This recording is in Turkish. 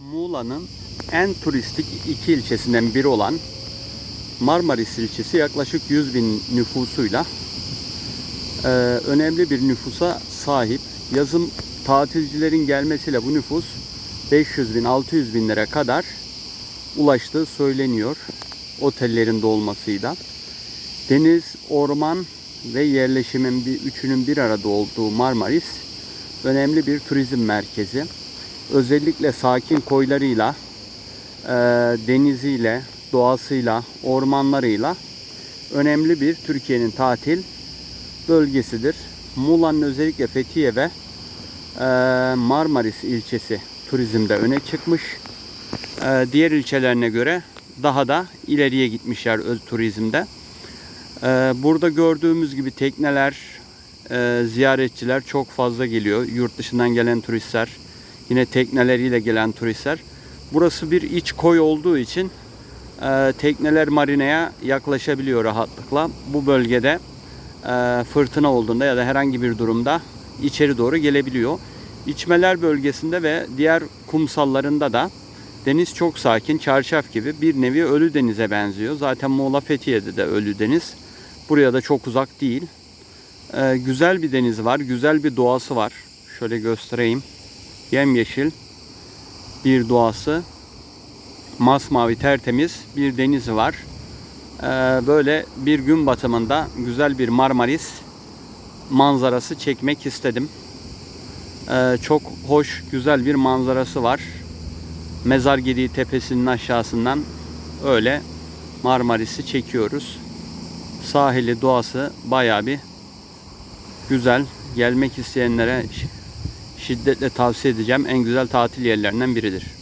Muğla'nın en turistik iki ilçesinden biri olan Marmaris ilçesi yaklaşık 100 bin nüfusuyla e, önemli bir nüfusa sahip. Yazın tatilcilerin gelmesiyle bu nüfus 500 bin 600 binlere kadar ulaştığı söyleniyor otellerin dolmasıyla. Deniz, orman ve yerleşimin bir üçünün bir arada olduğu Marmaris önemli bir turizm merkezi. Özellikle sakin koylarıyla, e, deniziyle, doğasıyla, ormanlarıyla önemli bir Türkiye'nin tatil bölgesidir. Muğla'nın özellikle Fethiye ve e, Marmaris ilçesi turizmde öne çıkmış. E, diğer ilçelerine göre daha da ileriye gitmişler öz turizmde. E, burada gördüğümüz gibi tekneler, e, ziyaretçiler çok fazla geliyor. Yurt dışından gelen turistler, yine tekneleriyle gelen turistler. Burası bir iç koy olduğu için e, tekneler marineye yaklaşabiliyor rahatlıkla. Bu bölgede e, fırtına olduğunda ya da herhangi bir durumda içeri doğru gelebiliyor. İçmeler bölgesinde ve diğer kumsallarında da deniz çok sakin, çarşaf gibi bir nevi ölü denize benziyor. Zaten Muğla Fethiye'de de ölü deniz. Buraya da çok uzak değil. E, güzel bir deniz var, güzel bir doğası var. Şöyle göstereyim. Yemyeşil bir doğası. Masmavi tertemiz bir denizi var. Ee, böyle bir gün batımında güzel bir Marmaris manzarası çekmek istedim. Ee, çok hoş, güzel bir manzarası var. Mezar Gediği tepesinin aşağısından öyle Marmaris'i çekiyoruz. Sahili, doğası bayağı bir güzel. Gelmek isteyenlere şiddetle tavsiye edeceğim. En güzel tatil yerlerinden biridir.